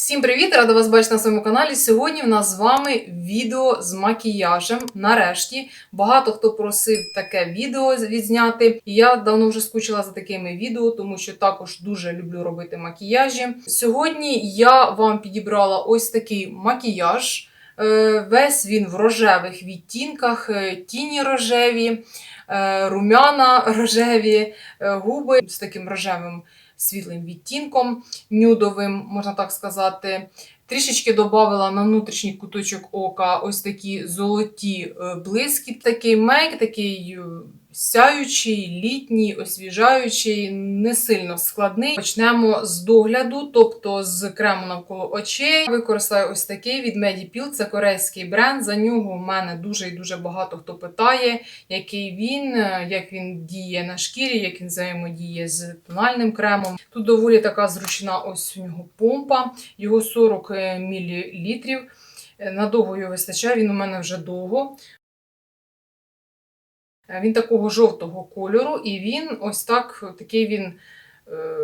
Всім привіт! Рада вас бачити на своєму каналі. Сьогодні в нас з вами відео з макіяжем. Нарешті багато хто просив таке відео відзняти. І я давно вже скучила за такими відео, тому що також дуже люблю робити макіяжі. Сьогодні я вам підібрала ось такий макіяж. Е, Весь він в рожевих відтінках, е, тіні рожеві, е, румяна рожеві, губи з таким рожевим світлим відтінком нюдовим, можна так сказати. Трішечки додавала на внутрішній куточок ока ось такі золоті блискіт. Такий мейк, такий е, сяючий, літній, освіжаючий, не сильно складний. Почнемо з догляду, тобто з крему навколо очей. Використаю ось такий від Medipil, це корейський бренд. За нього в мене дуже і дуже багато хто питає, який він, як він діє на шкірі, як він взаємодіє з тональним кремом. Тут доволі така зручна ось у нього помпа, його 40 мл. Надовго його вистачає, він у мене вже довго. Е, Він такого жовтого кольору, і він ось так, такий він е,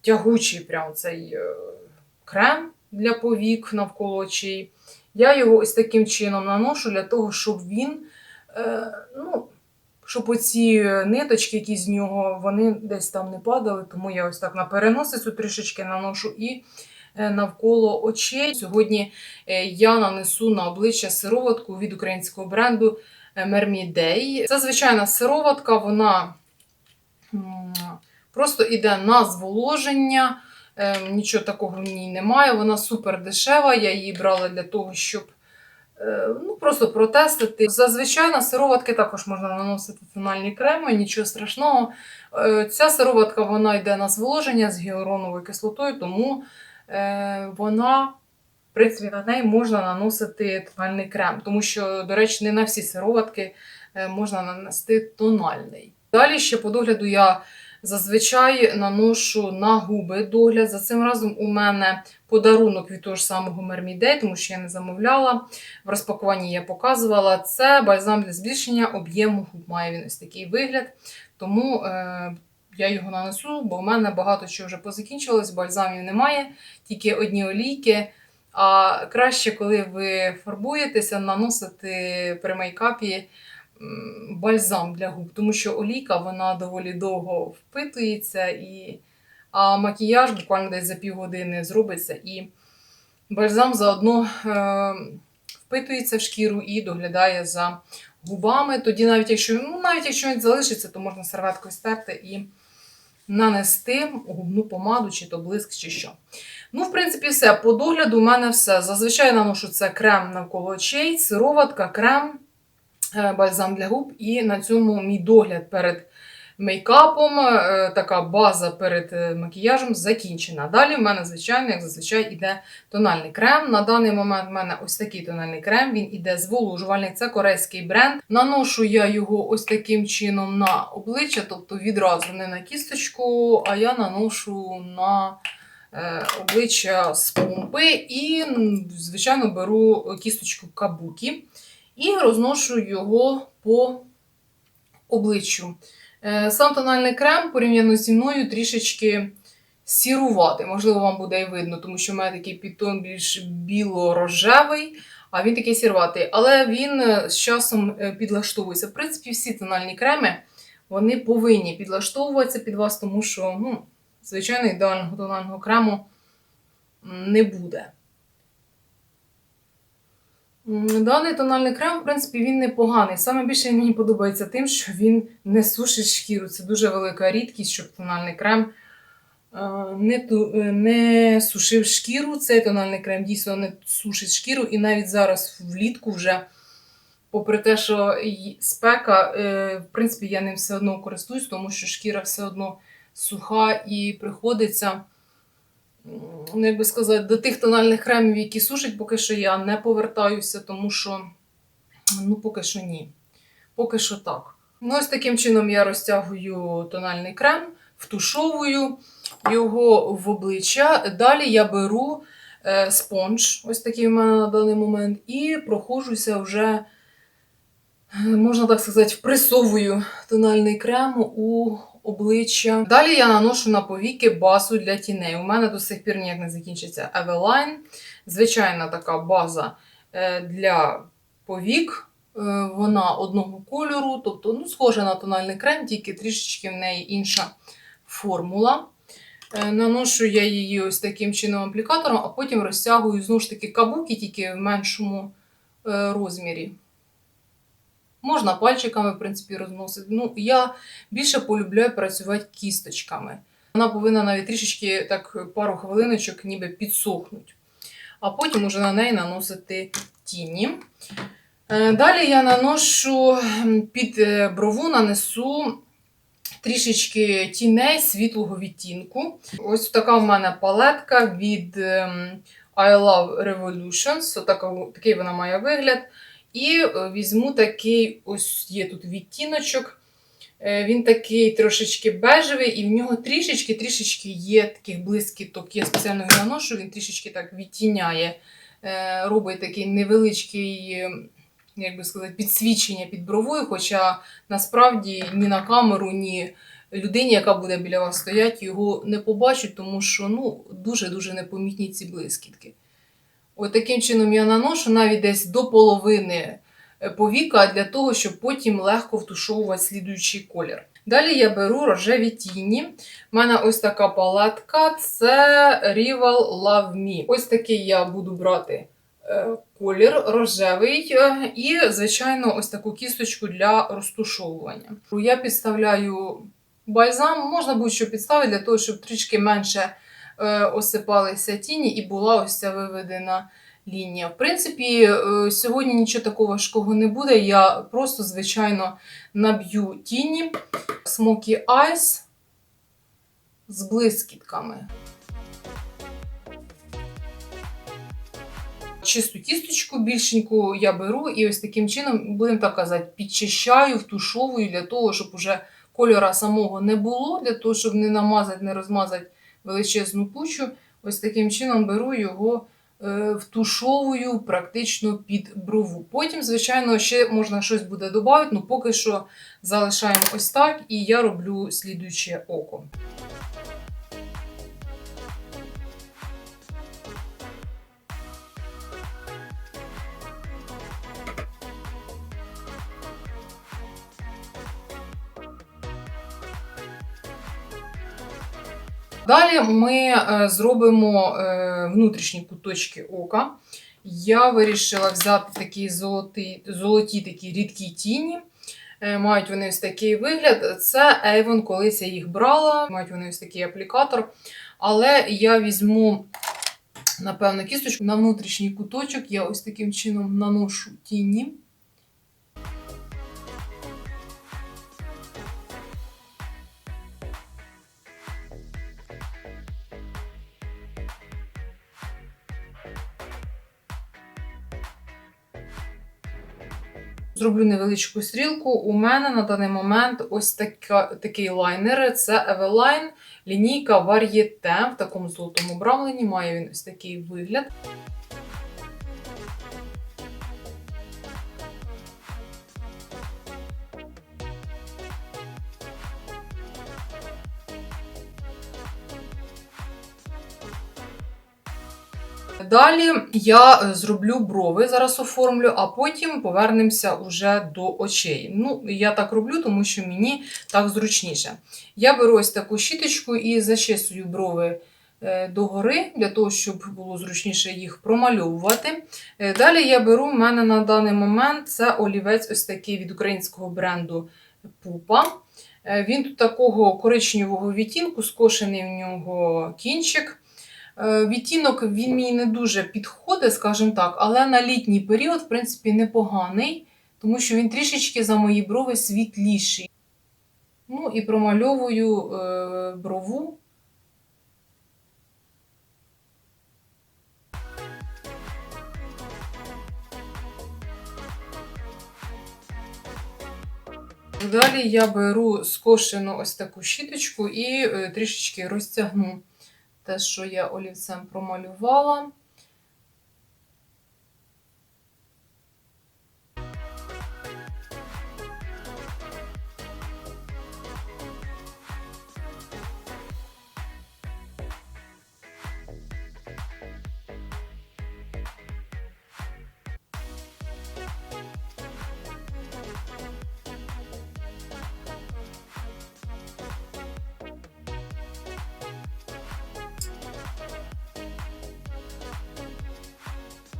тягучий, прям цей е, крем для повік навколо очей. Я його ось таким чином наношу для того, щоб він, ну, щоб оці ниточки, які з нього, вони десь там не падали, тому я ось так на переносицю трішечки наношу і навколо очей. Сьогодні я нанесу на обличчя сироватку від українського бренду Мермідей. Це звичайна сироватка, вона просто йде на зволоження. Е, Нічого такого в ній немає. Вона супер дешева. Я її брала для того, щоб е, ну, просто протестити. Зазвичай на сироватки також можна наносити тональні креми, нічого страшного. Е, Ця сироватка вона йде на зволоження з гіалуроновою кислотою, тому е, вона принципі, на неї можна наносити тональний крем, тому що, до речі, не на всі сироватки е, можна нанести тональний. Далі ще по догляду я зазвичай наношу на губи догляд. За цим разом у мене подарунок від того ж самого Мермідей, тому що я не замовляла. В розпакуванні я показувала. Це бальзам для збільшення об'єму губ. Має він ось такий вигляд. Тому е, я його нанесу, бо в мене багато чого вже позакінчилось, бальзамів немає, тільки одні олійки. А краще, коли ви фарбуєтеся, наносити при мейкапі бальзам для губ, тому що олійка вона доволі довго впитується, і... а макіяж буквально десь за півгодини зробиться, і бальзам заодно е... впитується в шкіру і доглядає за губами. Тоді, навіть якщо, ну, навіть якщо він залишиться, то можна серветкою стерти і нанести губну помаду, чи то блиск, чи що. Ну, в принципі, все. По догляду у мене все. Зазвичай наношу це крем навколо очей, сироватка, крем, е, бальзам для губ. І на цьому мій догляд перед мейкапом, е, така база перед е, макіяжем закінчена. Далі в мене, звичайно, як зазвичай, іде тональний крем. На даний момент в мене ось такий тональний крем. Він іде зволожувальний, це корейський бренд. Наношу я його ось таким чином на обличчя, тобто відразу не на кісточку, а я наношу на обличчя з помпи і, звичайно, беру кісточку кабукі і розношу його по обличчю. Е, Сам тональний крем порівняно зі мною трішечки сіруватий. Можливо, вам буде і видно, тому що в мене такий підтон більш біло-рожевий, а він такий сірватий. Але він е, з часом е, підлаштовується. В принципі, всі тональні креми вони повинні підлаштовуватися під вас, тому що, ну, звичайно, ідеального тонального крему не буде. Даний тональний крем, в принципі, він непоганий. Саме більше мені подобається тим, що він не сушить шкіру. Це дуже велика рідкість, щоб тональний крем е, не, ту- е, не сушив шкіру. Цей тональний крем дійсно не сушить шкіру. І навіть зараз влітку вже, попри те, що спека, е, в принципі, я ним все одно користуюсь, тому що шкіра все одно суха і приходиться ну, як би сказати, до тих тональних кремів, які сушать, поки що я не повертаюся, тому що ну, поки що ні. Поки що так. Ну, ось таким чином я розтягую тональний крем, втушовую його в обличчя. Далі я беру е, спонж, ось такий в мене на даний момент, і проходжуся вже, е, можна так сказати, впресовую тональний крем у обличчя. Далі я наношу на повіки базу для тіней. У мене до сих пір ніяк не закінчиться Eveline. Звичайна така база е, для повік. Е, Вона одного кольору, тобто ну, схожа на тональний крем, тільки трішечки в неї інша формула. Е, Наношу я її ось таким чином аплікатором, а потім розтягую знову ж таки кабуки, тільки в меншому розмірі. Можна пальчиками, в принципі, розносити. Ну, я більше полюбляю працювати кісточками. Вона повинна навіть трішечки так пару хвилиночок ніби підсохнути. А потім уже на неї наносити тіні. Е, Далі я наношу під е, брову, нанесу трішечки тіней світлого відтінку. Ось така в мене палетка від ем, I Love Revolutions. Такий вона має вигляд. І е, візьму такий, ось є тут відтіночок. Е, Він такий трошечки бежевий, і в нього трішечки-трішечки є таких блискіток. Я спеціально його наношу, він трішечки так відтіняє, е, робить такий невеличкий, як би сказати, підсвічення під бровою. Хоча насправді ні на камеру, ні людині, яка буде біля вас стояти, його не побачать, тому що ну, дуже-дуже непомітні ці блискітки. От таким чином я наношу навіть десь до половини е, повіка для того, щоб потім легко втушовувати слідуючий колір. Далі я беру рожеві тіні. У мене ось така палетка це Rival Love Me. Ось такий я буду брати е, колір рожевий е, і, звичайно, ось таку кісточку для розтушовування. Я підставляю бальзам, можна будь-що підставити для того, щоб трішки менше осипалися тіні і була ось ця виведена лінія. В принципі, е, сьогодні нічого такого важкого не буде. Я просто, звичайно, наб'ю тіні Smoky Eyes з блискітками. Чисту кісточку більшеньку я беру і ось таким чином, будемо так казати, підчищаю, втушовую для того, щоб уже кольора самого не було, для того, щоб не намазати, не розмазати величезну кучу. Ось таким чином беру його, е, втушовую практично під брову. Потім, звичайно, ще можна щось буде додати, але поки що залишаємо ось так, і я роблю слідуюче око. Далі ми е, зробимо е, внутрішні куточки ока. Я вирішила взяти такі золоті, золоті такі рідкі тіні. Е, Мають вони ось такий вигляд. Це Avon, колись я їх брала. Мають вони ось такий аплікатор. Але я візьму, напевно, кісточку на внутрішній куточок. Я ось таким чином наношу тіні. Зроблю невеличку стрілку. У мене на даний момент ось така, такий лайнер. Це Eveline лінійка Varieté в такому золотому обрамленні. Має він ось такий вигляд. Далі я е, зроблю брови, зараз оформлю, а потім повернемося уже до очей. Ну, я так роблю, тому що мені так зручніше. Я беру ось таку щіточку і зачесую брови е, догори, для того, щоб було зручніше їх промальовувати. Е, Далі я беру, в мене на даний момент це олівець ось такий від українського бренду Пупа. Він тут такого коричневого відтінку, скошений в нього кінчик. Е, Відтінок він мені не дуже підходить, скажімо так, але на літній період, в принципі, непоганий, тому що він трішечки за мої брови світліший. Ну і промальовую е, брову. Далі я беру скошену ось таку щіточку і е, трішечки розтягну те, що я олівцем промалювала.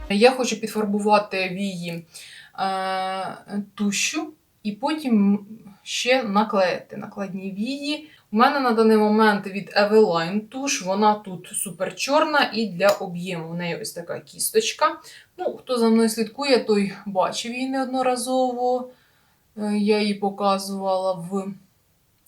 Я хочу підфарбувати вії е, тушю і потім ще наклеїти накладні вії. У мене на даний момент від Eveline туш, вона тут супер чорна і для об'єму. У неї ось така кісточка. Ну, хто за мною слідкує, той бачив її неодноразово. Е, Я її показувала в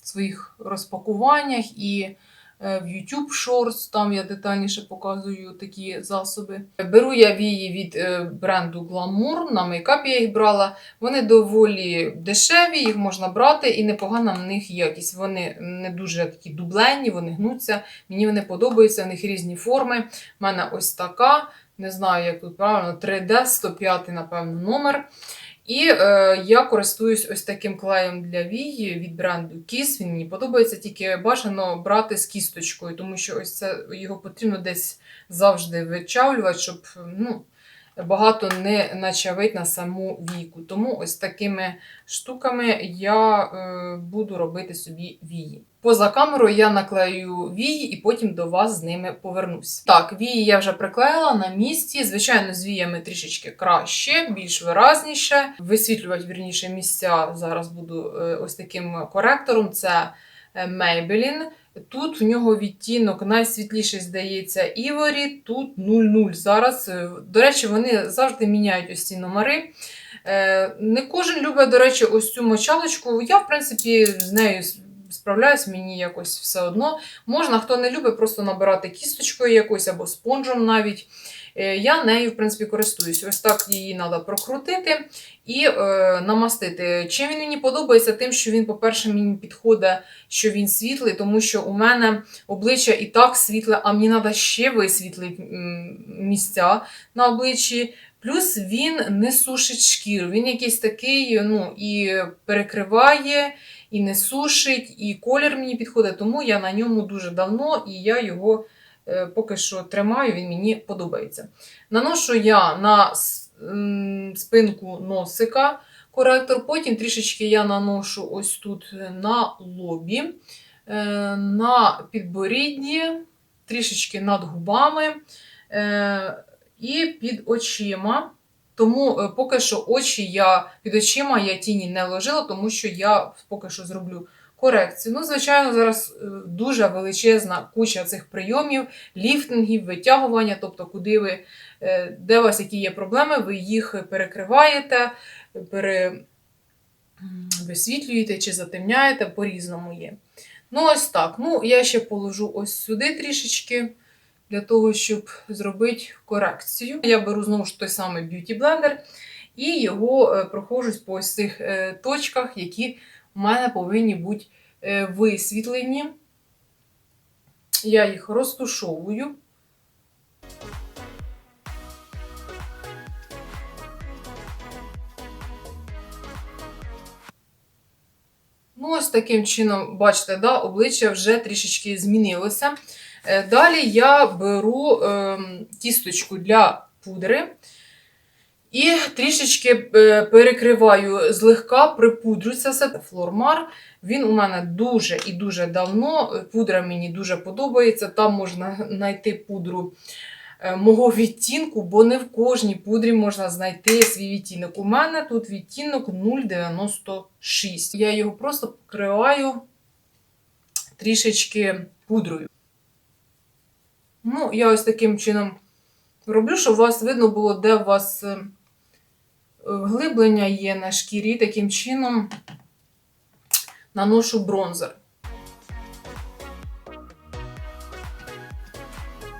своїх розпакуваннях і в YouTube Shorts, там я детальніше показую такі засоби. Беру я вії від е, бренду Glamour, на мейкапі я їх брала. Вони доволі дешеві, їх можна брати, і непогана в них якість. Вони не дуже такі дубленні, вони гнуться. Мені вони подобаються, в них різні форми. У мене ось така, не знаю, як тут правильно, 3D 105, напевно, номер. І е, я користуюсь ось таким клеєм для вії від бренду Kiss. Він мені подобається, тільки бажано брати з кісточкою, тому що ось це його потрібно десь завжди вичавлювати, щоб ну, багато не начавить на саму війку. Тому ось такими штуками я е, буду робити собі вії. Поза камерою я наклею вії і потім до вас з ними повернусь. Так, вії я вже приклеїла на місці. Звичайно, з віями трішечки краще, більш виразніше. Висвітлювати вірніше місця зараз буду е, ось таким коректором. Це е, Maybelline. Тут в нього відтінок найсвітліший, здається, Іворі, тут 00. Зараз, е, до речі, вони завжди міняють ось ці номери. Е, Не кожен любить, до речі, ось цю мочалочку. Я, в принципі, з нею справляюсь, мені якось все одно. Можна, хто не любить, просто набирати кісточкою якось або спонжем навіть. Е, Я нею, в принципі, користуюсь. Ось так її треба прокрутити і е, намастити. Чим він мені подобається? Тим, що він, по-перше, мені підходить, що він світлий, тому що у мене обличчя і так світле, а мені треба ще висвітлити місця на обличчі. Плюс він не сушить шкіру. Він якийсь такий, ну, і перекриває, і не сушить, і колір мені підходить, тому я на ньому дуже давно і я його поки що тримаю, він мені подобається. Наношу я на спинку носика коректор, потім трішечки я наношу ось тут на лобі, е, на підборідді, трішечки над губами е, і під очима. Тому е, поки що очі я під очима я тіні не ложила, тому що я поки що зроблю корекцію. Ну, звичайно, зараз е, дуже величезна куча цих прийомів, ліфтингів, витягування, тобто, куди ви, е, де у вас які є проблеми, ви їх перекриваєте, пере... висвітлюєте чи затемняєте, по-різному є. Ну, ось так. Ну, я ще положу ось сюди трішечки для того, щоб зробити корекцію. Я беру знову ж той самий б'юті блендер і його е, проходжусь по ось цих точках, які у мене повинні бути е, висвітлені. Я їх розтушовую. Ну, ось таким чином, бачите, да, обличчя вже трішечки змінилося. Е, Далі я беру ем, кісточку для пудри і трішечки е, перекриваю злегка, припудрю це. Флормар. Він у мене дуже і дуже давно. Е, Пудра мені дуже подобається. Там можна знайти пудру е, мого відтінку, бо не в кожній пудрі можна знайти свій відтінок. У мене тут відтінок 0,96. Я його просто покриваю трішечки пудрою. Ну, я ось таким чином роблю, щоб у вас видно було, де у вас вглиблення є на шкірі. Таким чином наношу бронзер.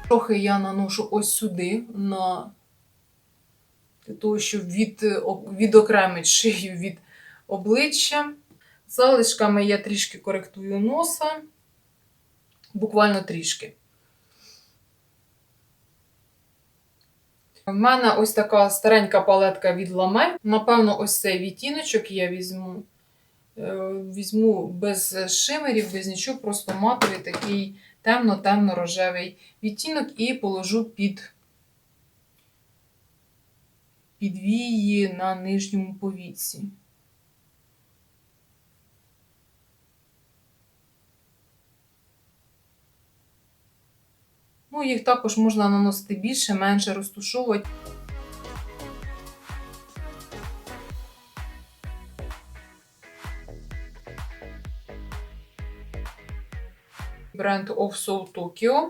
Трохи я наношу ось сюди, на для того, щоб від, відокремити шию від обличчя. Залишками я трішки коректую носа, буквально трішки. В мене ось така старенька палетка від ламе. Напевно, ось цей відтіночок я візьму. Е, Візьму без шимерів, без нічого, просто матовий такий темно-темно-рожевий відтінок і положу під, під вії на нижньому повіці. Ну, Їх також можна наносити більше, менше, розтушовувати. Бренд Of Soul Tokyo.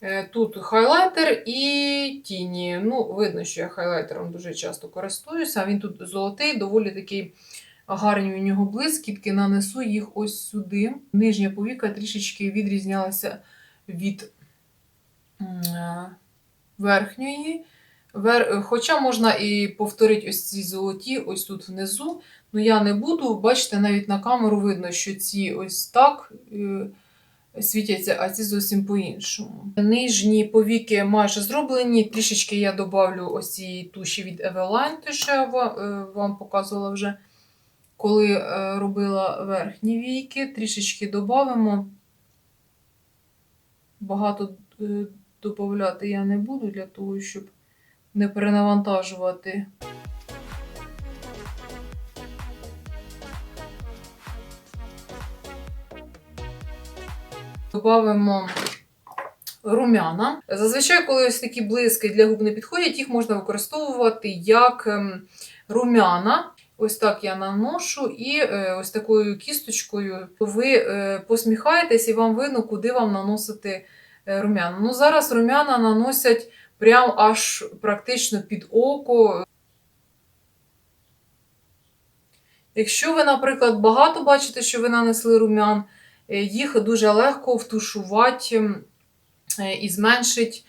Е, тут хайлайтер і тіні. Ну, Видно, що я хайлайтером дуже часто користуюся. Він тут золотий, доволі такий гарні у нього блискітки. Нанесу їх ось сюди. Нижня повіка трішечки відрізнялася від верхньої. Вер... Хоча можна і повторити ось ці золоті, ось тут внизу. Ну я не буду. Бачите, навіть на камеру видно, що ці ось так е, світяться, а ці зовсім по-іншому. Нижні повіки майже зроблені. Трішечки я добавлю ось цієї туші від Eveline, те, що я е, вам показувала вже, коли е, робила верхні війки. Трішечки додамо. Багато додати я не буду для того, щоб не перенавантажувати. Добавимо румяна. Зазвичай, коли ось такі блиски для губ не підходять, їх можна використовувати як ем, румяна. Ось так я наношу, і е, ось такою кісточкою ви е, посміхаєтесь, і вам видно, куди вам наносити румяна. Ну, зараз румяна наносять прям аж практично під око. Якщо ви, наприклад, багато бачите, що ви нанесли румян, е, їх дуже легко втушувати е, і зменшить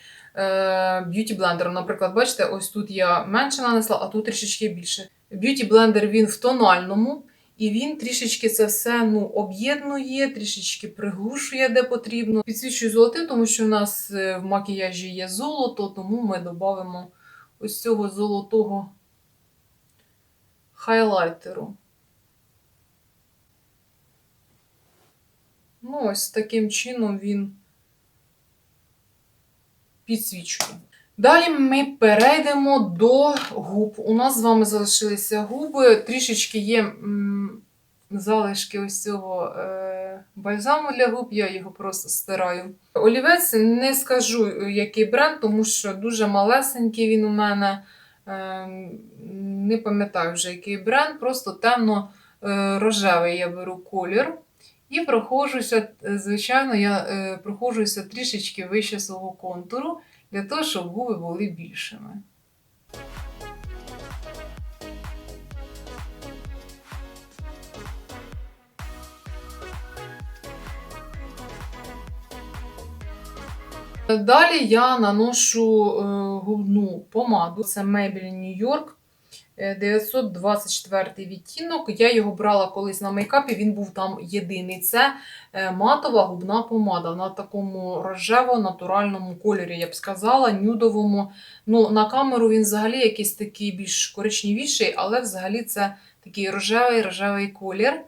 б'юті блендером. Наприклад, бачите, ось тут я менше нанесла, а тут трішечки більше. Б'юті блендер він в тональному, і він трішечки це все ну, об'єднує, трішечки приглушує, де потрібно. Підсвічую золотим, тому що в нас е, в макіяжі є золото, тому ми додамо ось цього золотого хайлайтеру. Ну, ось таким чином він підсвічує. Далі ми перейдемо до губ. У нас з вами залишилися губи. Трішечки є залишки ось цього е, бальзаму для губ, я його просто стираю. Олівець не скажу, який бренд, тому що дуже малесенький він у мене. Е, не пам'ятаю вже, який бренд, просто темно-рожевий я беру колір. І проходжуся, е, звичайно, я е, проходжуся трішечки вище свого контуру для того, щоб губи були більшими. Далі я наношу е, губну помаду. Це Maybelline York е, 924 відтінок. Я його брала колись на мейкапі, він був там єдиний. Це е, матова губна помада на такому рожево-натуральному кольорі, я б сказала, нюдовому. Ну, на камеру він взагалі якийсь такий більш коричневіший, але взагалі це такий рожевий рожевий колір.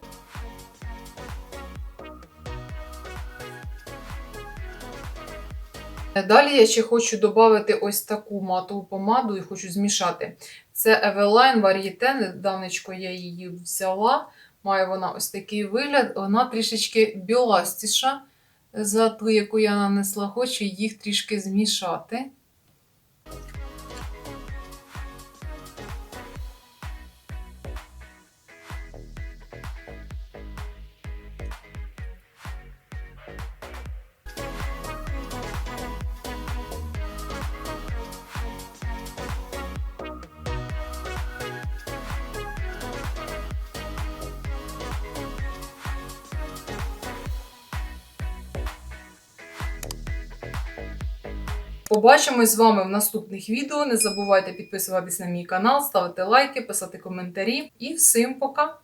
Далі я ще хочу додати ось таку матову помаду і хочу змішати. Це Eveline Varieté, недавнечко я її взяла. Має вона ось такий вигляд, вона трішечки біластіша за ту, яку я нанесла. Хочу їх трішки змішати. Побачимось з вами в наступних відео. Не забувайте підписуватись на мій канал, ставити лайки, писати коментарі. І всім пока!